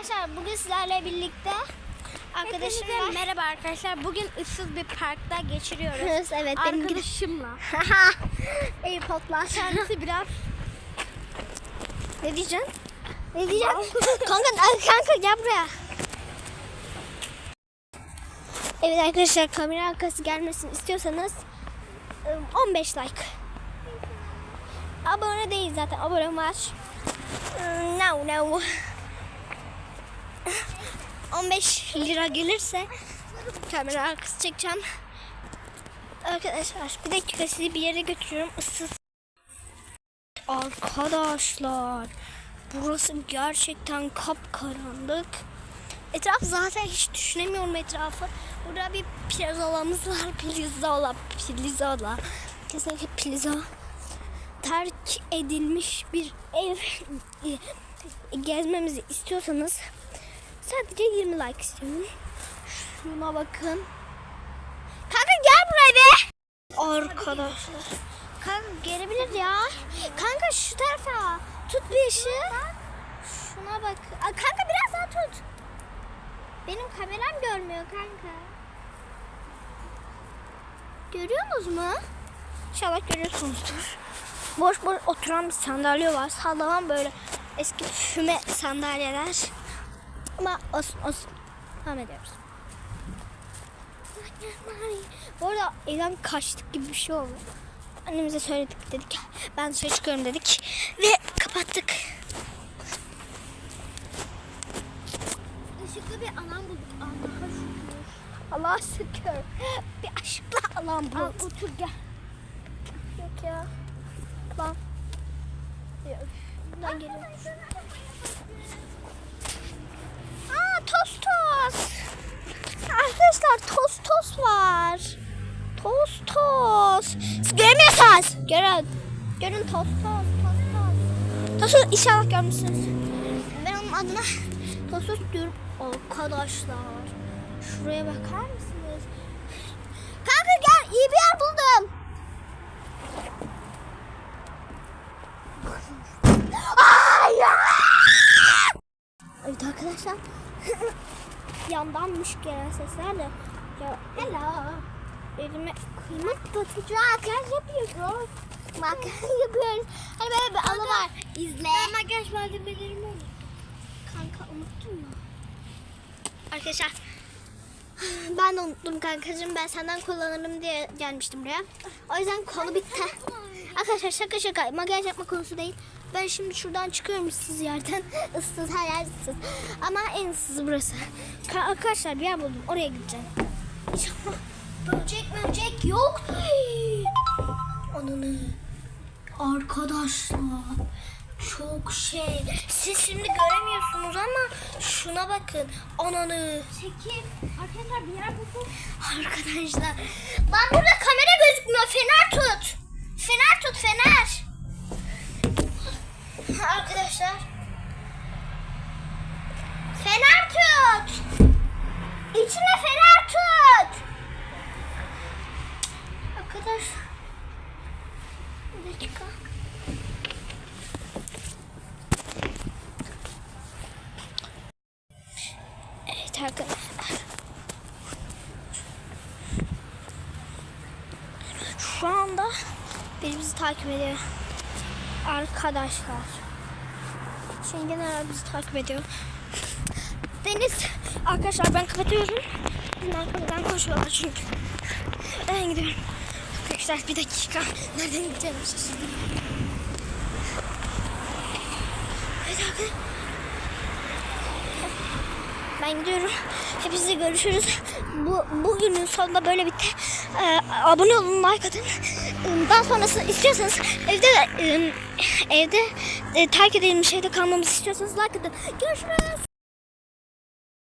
Arkadaşlar bugün sizlerle birlikte arkadaşım var. merhaba arkadaşlar. Bugün ıssız bir parkta geçiriyoruz. evet benim. Arkadaşımla. Airpodlar. Kendisi biraz Ne diyeceksin? Ne diyeceksin? kanka, kanka gel buraya. Evet arkadaşlar kamera arkası gelmesini istiyorsanız ım, 15 like. Abone değil zaten abone var. No no. 15 lira gelirse kamera arkası çekeceğim. Arkadaşlar bir dakika sizi bir yere götürüyorum ıssız. Arkadaşlar burası gerçekten kapkaranlık. Etraf zaten hiç düşünemiyorum etrafı. Burada bir pirzolamız var. Pirzola, pirzola. Kesinlikle pizza. Terk edilmiş bir ev gezmemizi istiyorsanız sadece 20 like istiyorum. Şuna bakın. Kanka gel buraya be. Arkadaşlar. Kanka gelebilir ya. Kanka şu tarafa. Tut bir ışığı. Şuna bak. Aa, kanka biraz daha tut. Benim kameram görmüyor kanka. Görüyorsunuz mu? İnşallah görüyorsunuzdur. Boş boş oturan bir sandalye var. Sallanan böyle eski füme sandalyeler. Ama olsun olsun. Devam ediyoruz. Bu arada evden kaçtık gibi bir şey oldu. Annemize söyledik dedik. Ben dışarı çıkıyorum dedik. Ve kapattık. ışıklı bir alan bulduk. Allah'a Allah'a şükür. şükür. Bir aşkla alan bu. Al otur gel. Yok ya. Üf, Buradan geliyor. Aa toz toz. Arkadaşlar toz toz var. Toz toz. Siz göremiyorsunuz. Görün. Görün toz toz toz toz. Toz inşallah görmüşsünüz. Ben onun adına toz diyorum. Arkadaşlar. Şuraya bakar mısınız? Kanka gel iyi bir yer buldum. Evet arkadaşlar. Yandanmış gelen sesler de. Ya hello. Elime kıyma batıcı makyaj yapıyoruz. Makyaj yapıyoruz. Hani böyle bir anı var. İzle. Ben makyaj malzemelerimi alayım. Kanka unuttun mu? Arkadaşlar ben de unuttum kankacığım. Ben senden kullanırım diye gelmiştim buraya. O yüzden konu bitti. Arkadaşlar şaka şaka. Makyaj yapma konusu değil. Ben şimdi şuradan çıkıyorum ıssız yerden. Issız her yer ıssız. Ama en ıssızı burası. Ka- Arkadaşlar bir yer buldum. Oraya gideceğim. İnşallah böcek böcek yok. Ananı. Arkadaşlar çok şey. Siz şimdi göremiyorsunuz ama şuna bakın. Ananı. Çekil. Arkadaşlar bir yer buldum. Arkadaşlar. Lan burada kamera gözükmüyor. Fener tut. Fener tut fener. Arkadaşlar. Fener tut. İçine fener tut. Arkadaşlar. Bir dakika. Evet arkadaşlar. Şu anda biri takip ediyor. Arkadaşlar. Şengen abi bizi takip ediyor. Deniz. Arkadaşlar ben kapatıyorum. Bizim arkamdan koşuyorlar çünkü. Ben gidiyorum. Arkadaşlar bir dakika. Nereden gideceğim. Evet arkadaşlar. Ben gidiyorum. Hepinizle görüşürüz. Bu bugünün sonunda böyle bitti. Ee, abone olun, like atın. Daha sonrası istiyorsanız evde de, e, evde e, terk edilmiş evde kalmamızı istiyorsanız like atın. Görüşürüz.